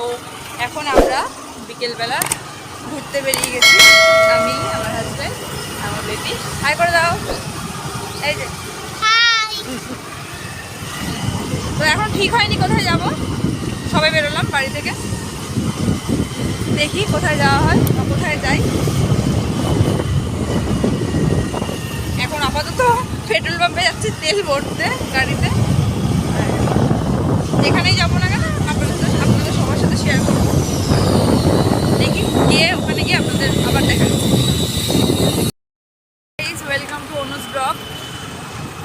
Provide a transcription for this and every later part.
তো এখন আমরা বিকেলবেলা ঘুরতে বেরিয়ে গেছি। আমি আমার হাজব্যান্ড আমার বেবি হাই করে দাও। এই যে। তো এখন ঠিক হয়নি কোথায় যাব? সবাই বেরোলাম বাড়ি থেকে। দেখি কোথায় যাওয়া হয় বা কোথায় যাই। এখন আপাতত পেট্রোল পাম্পে যাচ্ছি তেল ভরতে গাড়িতে। যেখানেই যাব না কেন আপনাদের সাথে আপনাদের সবার সাথে শেয়ার করব দেখি গিয়ে ওখানে গিয়ে আপনাদের আবার দেখা ওয়েলকাম টু অনুজ ব্লগ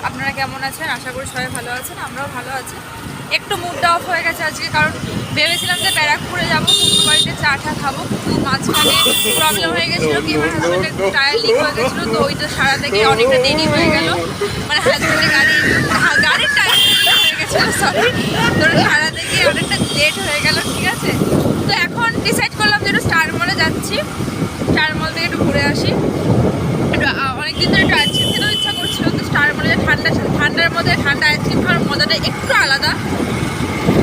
আপনারা কেমন আছেন? আশা করি সবাই ভালো আছেন, আমরাও ভালো আছি। একটু মুডটা অফ হয়ে গেছে আজকে, কারণ ভেবেছিলাম যে ব্যারাকপুরে যাব, বাড়িতে চা টা খাব, কিন্তু মাঝখানে প্রবলেম হয়ে গেছিল কি, আমার হাজব্যান্ড একটু টায়ার লিক হয়ে গেছিল, তো ওইটা সারা থেকে অনেকটা দেরি হয়ে গেল। মানে হাজব্যান্ডের গাড়ি হ্যাঁ, গাড়ির টায়ার হয়ে গেছিল সরি তো সারা থেকে অনেকটা লেট হয়ে গেল ঠিক আছে তো এখন ডিসাইড করলাম যে একটু স্টার মলে যাচ্ছি স্টার মল থেকে একটু ঘুরে আসি একটু আ- অনেকদিন ধরে একটু আইসক্রিম খেতেও ইচ্ছা করছিল তো স্টার মলে যে ঠান্ডা, ঠান্ডার মধ্যে ঠান্ডা আইসক্রিম খাওয়ার মজাটা একটু আলাদা।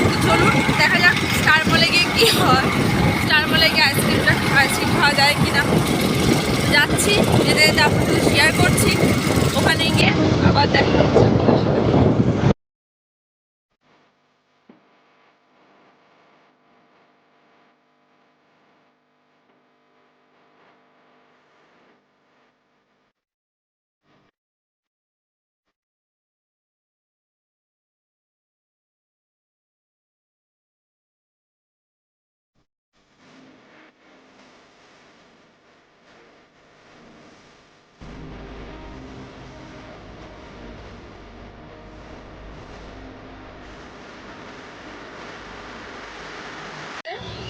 তো চলুন, দেখা যাক স্টার মলে গিয়ে কী হয়। স্টার মলে গিয়ে আইসক্রিমটা আইসক্রিম খাওয়া যায় কি না যাচ্ছি, যেতে যেতে আপনাদের শেয়ার করছি। ওখানে গিয়ে আবার দেখা হচ্ছে আপনাদের সাথে।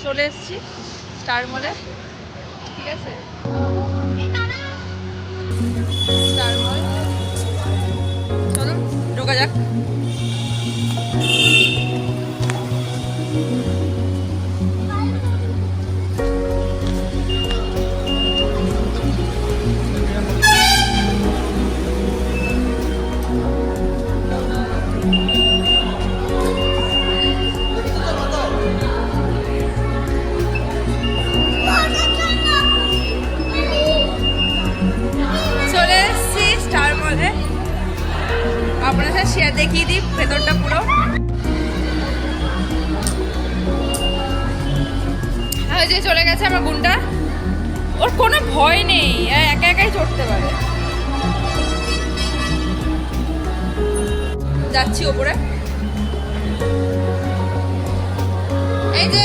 চলে এসেছি স্টার মলে ঠিক আছে? দেখিয়ে দিই, ভেতরটা পুরো। যে চলে গেছে আমার গুন্ডা ওর কোনো ভয় নেই একা একাই চড়তে পারে। যাচ্ছি ওপরে। এই যে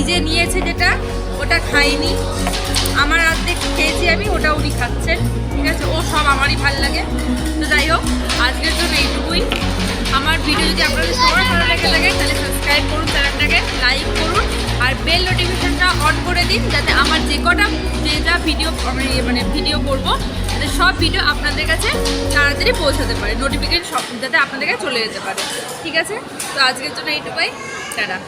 নিজে নিয়েছে যেটা, ওটা খাইনি। আমার অর্ধেক খেয়েছি আমি, ওটা উনি খাচ্ছেন। ঠিক আছে, ও সব আমারই ভালো লাগে। তো যাই হোক, আজকের জন্য এইটুকুই। আমার ভিডিও যদি আপনাদের সবার ভালো লেগে লাগে তাহলে সাবস্ক্রাইব করুন চ্যানেলটাকে লাইক করুন, আর বেল নোটিফিকেশনটা অন করে দিন, যাতে আমার যে কটা যে যা ভিডিও মানে ভিডিও করব, যাতে সব ভিডিও আপনাদের কাছে তাড়াতাড়ি পৌঁছাতে পারে নোটিফিকেশন সব, যাতে আপনাদের কাছে চলে যেতে পারে। ঠিক আছে, তো আজকের জন্য এইটুকুই। টাটা।